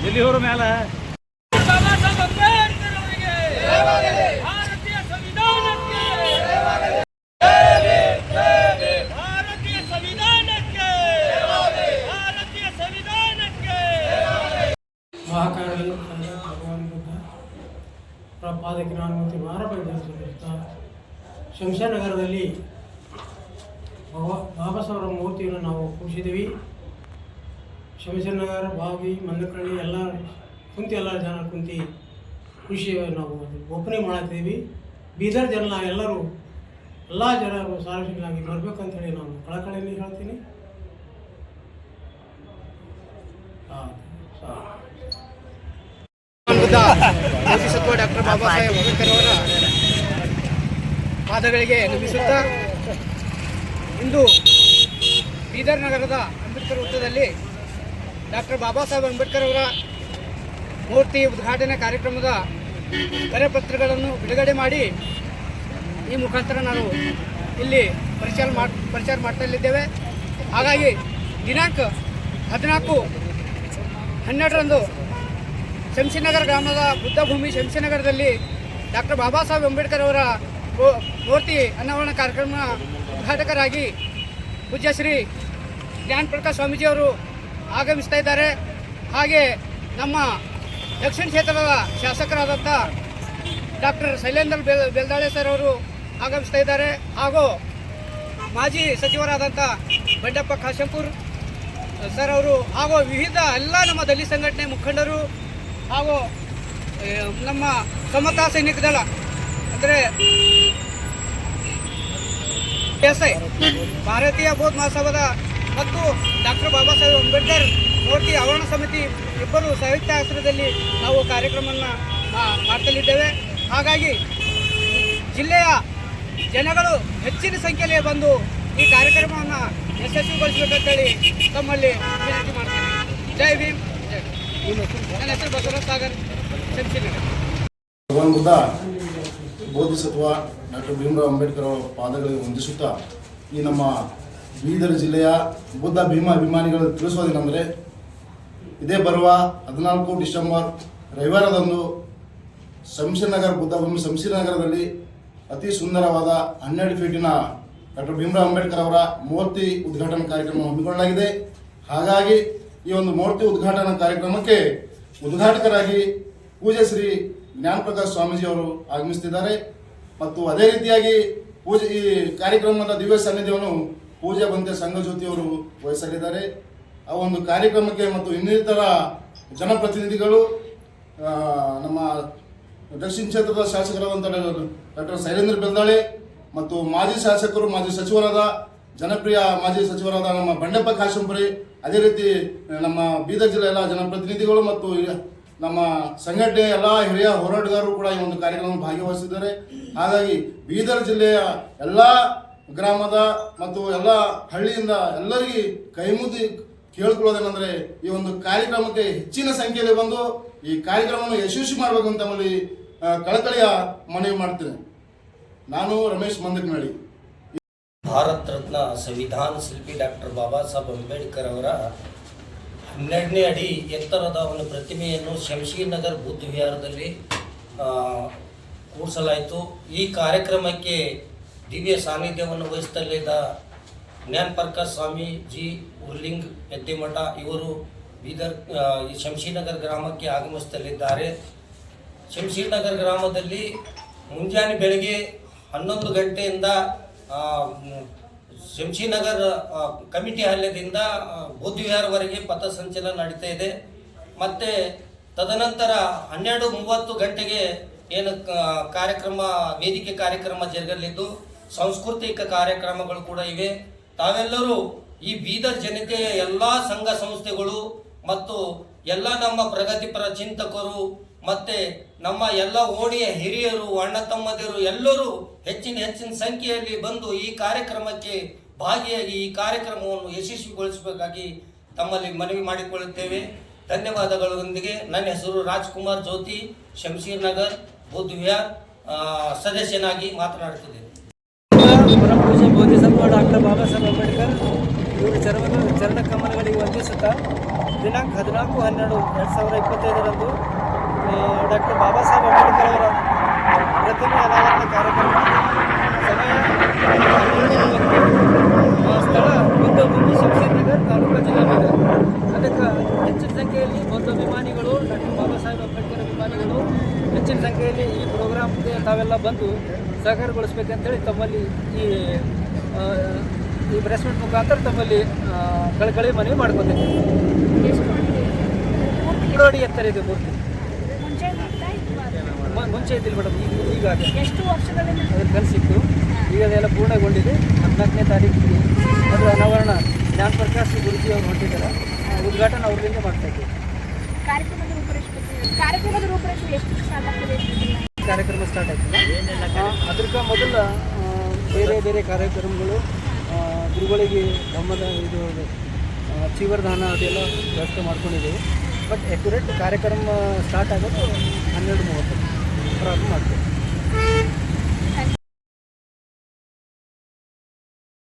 ಜಲ್ಲಿ ಅವರು ಮ್ಯಾಲ? ಮಹಾಕಾಳಿ ಭಗವಾನ್ ಬುದ್ಧ ಪ್ರಪಾದಕಿನಾನುಮತಿ ಮಾರಬೇಕಿರುತ್ತಾ ಶಂಶನಗರದಲ್ಲಿ ಬಾಬಾ ಸಾಹೇಬರ ಮೂರ್ತಿಯನ್ನು ನಾವು ಕೂರಿಸಿದ್ದೀವಿ ಶಂಶನಗರ ಬಾವಿ ಮನ್ನಕಳ್ಳಿ ಎಲ್ಲ ಕುಂತಿ, ಎಲ್ಲ ಜನ ಕುಂತಿ ಖುಷಿ ನಾವು ಒಪ್ಪನೆ ಮಾಡತ್ತೀವಿ ಬೀದರ್ ಜನ ಎಲ್ಲರೂ, ಎಲ್ಲ ಜನರು ಸಾರ್ವಜನಿಕರಾಗಿ ಬರಬೇಕಂತೇಳಿ ನಾನು ಕಳಕಳಿಯಲ್ಲಿ ಹೇಳ್ತೀನಿ. ಡಾಕ್ಟರ್ ಬಾಬಾ ಸಾಹೇಬ್ ಅಂಬೇಡ್ಕರ್ ಅವರ ಪಾದಗಳಿಗೆ ನಮಿಸುತ್ತಾ ಇಂದು ಬೀದರ್ ನಗರದ ಅಂಬೇಡ್ಕರ್ ವೃತ್ತದಲ್ಲಿ ಡಾಕ್ಟರ್ ಬಾಬಾ ಸಾಹೇಬ್ ಅಂಬೇಡ್ಕರ್ ಅವರ ಮೂರ್ತಿ ಉದ್ಘಾಟನೆ ಕಾರ್ಯಕ್ರಮದ ಕರೆಪತ್ರಗಳನ್ನು ಬಿಡುಗಡೆ ಮಾಡಿ ಈ ಮುಖಾಂತರ ನಾವು ಇಲ್ಲಿ ಪ್ರಚಾರ ಮಾಡ್ ಪ್ರಚಾರ ಮಾಡ್ತಾಯಿದ್ದೇವೆ ಹಾಗಾಗಿ ದಿನಾಂಕ ಹದಿನಾಲ್ಕು ಹನ್ನೆರಡರಂದು ಶಂಶಿನಗರ ಗ್ರಾಮದ ಬುದ್ಧಭೂಮಿ ಶಂಶಿನಗರದಲ್ಲಿ ಡಾಕ್ಟರ್ ಬಾಬಾ ಸಾಹೇಬ್ ಅಂಬೇಡ್ಕರ್ ಅವರ ಮೂರ್ತಿ ಅನಾವರಣ ಕಾರ್ಯಕ್ರಮ ಉದ್ಘಾಟಕರಾಗಿ ಪೂಜ್ಯ ಶ್ರೀ ಜ್ಞಾನ ಪ್ರಕಾಶ್ ಸ್ವಾಮೀಜಿಯವರು ಆಗಮಿಸ್ತಾ ಇದ್ದಾರೆ ಹಾಗೆ ನಮ್ಮ ದಕ್ಷಿಣ ಕ್ಷೇತ್ರದ ಶಾಸಕರಾದಂಥ ಡಾಕ್ಟರ್ ಶೈಲೇಂದ್ರ ಬೆಲ್, ಬೆಲ್ದಾಳೆ ಸರ್ ಅವರು ಆಗಮಿಸ್ತಾ ಇದ್ದಾರೆ ಹಾಗೂ ಮಾಜಿ ಸಚಿವರಾದಂಥ ಬಂಡಪ್ಪ ಕಾಶಂಪುರ್ ಸರ್ ಅವರು, ಹಾಗೂ ವಿವಿಧ ಎಲ್ಲ ನಮ್ಮ ದಲಿತ ಸಂಘಟನೆ ಮುಖಂಡರು, ಹಾಗೂ ನಮ್ಮ ಸಮತಾ ಸೈನಿಕ ದಳ, ಅಂದರೆ ಎಸ್ ಐ, ಭಾರತೀಯ ಬೌದ್ಧ ಮಹಾಸಭಾದ ಮತ್ತು ಡಾಕ್ಟರ್ ಬಾಬಾ ಸಾಹೇಬ್ ಅಂಬೇಡ್ಕರ್ ಮೂರ್ತಿ ಆವರಣ ಸಮಿತಿ ಇಬ್ಬರು ಸಾಹಿತ್ಯ ಆಶ್ರಯದಲ್ಲಿ ನಾವು ಕಾರ್ಯಕ್ರಮವನ್ನು ಮಾಡ್ತಲಿದ್ದೇವೆ. ಹಾಗಾಗಿ ಜಿಲ್ಲೆಯ ಜನಗಳು ಹೆಚ್ಚಿನ ಸಂಖ್ಯೆಯಲ್ಲಿ ಬಂದು ಈ ಕಾರ್ಯಕ್ರಮವನ್ನು ಯಶಸ್ವಿಗೊಳಿಸಬೇಕಂತೇಳಿ ತಮ್ಮಲ್ಲಿ ವಿನಂತಿ ಮಾಡ್ತೀನಿ. ಜೈ ಭೀಮ್. ಜೈ ನನ್ನ ಹೆಸರು ಬಸವರಾಜ್ ಸಾಗರ್ ಬೋಧಿಸತ್ವ ಡಾಕ್ಟರ್ ಭೀಮರಾವ್ ಅಂಬೇಡ್ಕರ್ ಅವರ ಪಾದಗಳಿಗೆ ವಂದಿಸುತ್ತಾ ಈ ನಮ್ಮ ಬೀದರ್ ಜಿಲ್ಲೆಯ ಬುದ್ಧ ಭೀಮ ಅಭಿಮಾನಿಗಳು ತಿಳಿಸೋದೇನೆಂದರೆ ಇದೇ ಬರುವ ಹದಿನಾಲ್ಕು ಡಿಸೆಂಬರ್ ರವಿವಾರದಂದು ಶಂಶನಗರ್ ಬುದ್ಧ ಭೂಮಿ ಶಂಶಿನಗರದಲ್ಲಿ ಅತಿ ಸುಂದರವಾದ ಹನ್ನೆರಡು ಫೀಟಿನ ಡಾಕ್ಟರ್ ಭೀಮರಾವ್ ಅಂಬೇಡ್ಕರ್ ಅವರ ಮೂರ್ತಿ ಉದ್ಘಾಟನಾ ಕಾರ್ಯಕ್ರಮ ಹಮ್ಮಿಕೊಳ್ಳಲಾಗಿದೆ. ಹಾಗಾಗಿ ಈ ಒಂದು ಮೂರ್ತಿ ಉದ್ಘಾಟನಾ ಕಾರ್ಯಕ್ರಮಕ್ಕೆ ಉದ್ಘಾಟಕರಾಗಿ ಪೂಜೆ ಶ್ರೀ ಸ್ವಾಮೀಜಿ ಅವರು ಆಗಮಿಸುತ್ತಿದ್ದಾರೆ. ಮತ್ತು ಅದೇ ರೀತಿಯಾಗಿ ಪೂಜೆ ಈ ಕಾರ್ಯಕ್ರಮದ ದಿವ್ಯ ಸಾನ್ನಿಧ್ಯವನ್ನು ಪೂಜಾ ಬಂತೆ ಅವರು ವಹಿಸಲಿದ್ದಾರೆ ಆ ಒಂದು ಕಾರ್ಯಕ್ರಮಕ್ಕೆ ಮತ್ತು ಇನ್ನಿತರ ಜನಪ್ರತಿನಿಧಿಗಳು ನಮ್ಮ ದಕ್ಷಿಣ ಕ್ಷೇತ್ರದ ಶಾಸಕರಾದಂಥ ಡಾಕ್ಟರ್ ಶೈಲೇಂದ್ರ ಬೆಲ್ದಾಳೆ ಮತ್ತು ಮಾಜಿ ಶಾಸಕರು, ಮಾಜಿ ಸಚಿವರಾದ, ಜನಪ್ರಿಯ ಮಾಜಿ ಸಚಿವರಾದ ನಮ್ಮ ಬಂಡೆಪ್ಪ ಕಾಶಂಪುರಿ, ಅದೇ ರೀತಿ ನಮ್ಮ ಬೀದರ್ ಜಿಲ್ಲೆ ಎಲ್ಲ ಜನಪ್ರತಿನಿಧಿಗಳು ಮತ್ತು ನಮ್ಮ ಸಂಘಟನೆ ಎಲ್ಲ ಹಿರಿಯ ಹೋರಾಟಗಾರರು ಕೂಡ ಈ ಒಂದು ಕಾರ್ಯಕ್ರಮ ಭಾಗವಹಿಸಿದ್ದಾರೆ. ಹಾಗಾಗಿ ಬೀದರ್ ಜಿಲ್ಲೆಯ ಎಲ್ಲ ಗ್ರಾಮದ ಮತ್ತು ಎಲ್ಲ ಹಳ್ಳಿಯಿಂದ ಎಲ್ಲರಿಗೆ ಕೈಮುದ್ದಿ ಕೇಳ್ಕೊಳ್ಳೋದೇನೆಂದ್ರೆ ಈ ಒಂದು ಕಾರ್ಯಕ್ರಮಕ್ಕೆ ಹೆಚ್ಚಿನ ಸಂಖ್ಯೆಯಲ್ಲಿ ಬಂದು ಈ ಕಾರ್ಯಕ್ರಮವನ್ನು ಯಶಸ್ವಿ ಮಾಡಬೇಕು ಅಂತ ನಮ್ಮಲ್ಲಿ ಕಳಕಳಿಯ ಮನವಿ ಮಾಡ್ತೇನೆ. ನಾನು ರಮೇಶ್ ಮಂದಕ್ನಳ್ಳಿ ಭಾರತ ರತ್ನ ಸಂವಿಧಾನ ಶಿಲ್ಪಿ ಡಾಕ್ಟರ್ ಬಾಬಾ ಸಾಹೇಬ್ ಅಂಬೇಡ್ಕರ್ ಅವರ ಹನ್ನೆರಡನೇ ಅಡಿ ಎತ್ತರದ ಒಂದು ಪ್ರತಿಮೆಯನ್ನು ಶಂಶೀನಗರ್ ಬುದ್ಧ ವಿಹಾರದಲ್ಲಿ ಕೂರಿಸಲಾಯಿತು. ಈ ಕಾರ್ಯಕ್ರಮಕ್ಕೆ ದಿವ್ಯ ಸಾನ್ನಿಧ್ಯವನ್ನು ವಹಿಸುತ್ತಲಿದ್ದ ಜ್ಞಾನ್ ಪ್ರಕಾಶ್ ಸ್ವಾಮಿ ಜಿ. ಉರ್ಲಿಂಗ್ ಎದ್ದಿಮಠ, ಇವರು ಬೀದರ್ ಶಂಶೀನಗರ್ ಗ್ರಾಮಕ್ಕೆ ಆಗಮಿಸುತ್ತಲಿದ್ದಾರೆ ಶಂಶೀನಗರ್ ಗ್ರಾಮದಲ್ಲಿ ಮುಂಜಾನೆ ಬೆಳಗ್ಗೆ ಹನ್ನೊಂದು ಗಂಟೆಯಿಂದ ಶಂಶಿನಗರ್ ಕಮಿಟಿ ಹಲ್ಯದಿಂದ ಬುದ್ಧವಿಹಾರವರೆಗೆ ಪಥಸಂಚಲನ ನಡೀತಾ ಇದೆ. ಮತ್ತು ತದನಂತರ ಹನ್ನೆರಡು ಮೂವತ್ತು ಗಂಟೆಗೆ ಏನು ಕಾರ್ಯಕ್ರಮ, ವೇದಿಕೆ ಕಾರ್ಯಕ್ರಮ ಜರುಗಲಿದ್ದು ಸಾಂಸ್ಕೃತಿಕ ಕಾರ್ಯಕ್ರಮಗಳು ಕೂಡ ಇವೆ. ತಾವೆಲ್ಲರೂ ಈ ಬೀದರ್ ಜನತೆಯ ಎಲ್ಲ ಸಂಘ ಸಂಸ್ಥೆಗಳು ಮತ್ತು ಎಲ್ಲ ನಮ್ಮ ಪ್ರಗತಿಪರ ಚಿಂತಕರು ಮತ್ತೆ ನಮ್ಮ ಎಲ್ಲ ಓಣಿಯ ಹಿರಿಯರು, ಅಣ್ಣ ತಮ್ಮದಿರು ಎಲ್ಲರೂ ಹೆಚ್ಚಿನ ಹೆಚ್ಚಿನ ಸಂಖ್ಯೆಯಲ್ಲಿ ಬಂದು ಈ ಕಾರ್ಯಕ್ರಮಕ್ಕೆ ಭಾಗಿಯಾಗಿ ಈ ಕಾರ್ಯಕ್ರಮವನ್ನು ಯಶಸ್ವಿಗೊಳಿಸಬೇಕಾಗಿ ತಮ್ಮಲ್ಲಿ ಮನವಿ ಮಾಡಿಕೊಳ್ಳುತ್ತೇವೆ. ಧನ್ಯವಾದಗಳೊಂದಿಗೆ. ನನ್ನ ಹೆಸರು ರಾಜ್ಕುಮಾರ್ ಜ್ಯೋತಿ ಶಂಶೀರ್ ನಗರ್ ಬುದ್ಧ ಸದಸ್ಯನಾಗಿ ಮಾತನಾಡುತ್ತಿದ್ದೇನೆ. ಪರಮಪೂಜ್ಯ ಬೋಧಿಸತ್ವ ಡಾಕ್ಟರ್ ಬಾಬಾ ಸಾಹೇಬ್ ಅಂಬೇಡ್ಕರ್. ಇವರು ಚರಣ ಚರಣ ಕಮಲಗಳಿಗೆ ವಂದಿಸುತ್ತಾ ದಿನಾಂಕ ಹದಿನಾಲ್ಕು ಹನ್ನೆರಡು ಎರಡು ಸಾವಿರ ಇಪ್ಪತ್ತೈದರಂದು ಡಾಕ್ಟರ್ ಬಾಬಾ ಸಾಹೇಬ್ ಅಂಬೇಡ್ಕರ್ ಅವರ ಪ್ರತಿಮೆ ಅನಾವರಣ ಕಾರ್ಯಕ್ರಮ ಸಮಯ ಸ್ಥಳ ಬುದ್ಧಭೂಮಿ ಶಂಕರನಗರ್ ತಾಲೂಕು ಜಿಲ್ಲಾ ಅದಕ್ಕೆ ಹೆಚ್ಚಿನ ಸಂಖ್ಯೆಯಲ್ಲಿ ಬೌದ್ಧ ಅಭಿಮಾನಿಗಳು, ಡಾಕ್ಟರ್ ಬಾಬಾ ಸಾಹೇಬ್ ಅಂಬೇಡ್ಕರ್ ಅಭಿಮಾನಿಗಳು ಹೆಚ್ಚಿನ ಸಂಖ್ಯೆಯಲ್ಲಿ ಈ ಪ್ರೋಗ್ರಾಮ್ಗೆ ತಾವೆಲ್ಲ ಬಂದು ಸಹಕಾರಗೊಳಿಸ್ಬೇಕಂತೇಳಿ ತಮ್ಮಲ್ಲಿ ಈ ಈ ಬ್ರೆಸ್ಮೆಂಟ್ ಮೀಟ್ ಮುಖಾಂತರ ತಮ್ಮಲ್ಲಿ ಕಳಕಳಿ ಮನವಿ ಮಾಡ್ಕೊತೀನಿ. ಮೂರು ಅಡಿ ಎತ್ತರ ಇದೆ ಮೂರ್ತಿ. ಮುಂಚೆ ಇದ್ದಿಲ್ಲ ಮೇಡಮ್ ಈಗ ಈಗ ಎಷ್ಟು ವರ್ಷಗಳಿಂದ? ಅದ್ರ ಕನಸಿತ್ತು. ಈಗ ಅದೆಲ್ಲ ಪೂರ್ಣಗೊಂಡಿದೆ. ಹದಿನಾಲ್ಕನೇ ತಾರೀಕಿಗೆ ಅದರ ಅನಾವರಣ. ಜ್ಞಾನ ಪ್ರಕಾಶ್ ಗುರುಜಿ ಅವರು ಹೊಂಟಿದ್ದಾರೆ ಉದ್ಘಾಟನೆ ಅವ್ರಿಂದ ಮಾಡ್ತಾ ಇದ್ದೀವಿ. ಕಾರ್ಯಕ್ರಮದ ಕಾರ್ಯಕ್ರಮ ಸ್ಟಾರ್ಟ್ ಆಯಿತು. ಅದಕ್ಕೆ ಮೊದಲು ಬೇರೆ ಬೇರೆ ಕಾರ್ಯಕ್ರಮಗಳು ಗುರುಗಳಿಗೆ ನಮ್ಮದ ಇದು ಚೀವರದಾನ ಅದೆಲ್ಲ ವ್ಯವಸ್ಥೆ ಮಾಡ್ಕೊಂಡಿದ್ದೀವಿ. ಬಟ್ ಅಕ್ಯುರೇಟ್ ಕಾರ್ಯಕ್ರಮ ಸ್ಟಾರ್ಟ್ ಆಗೋದು ಹನ್ನೆರಡು ಮೂವತ್ತು ಪ್ರಾರಂಭ ಮಾಡ್ತೀವಿ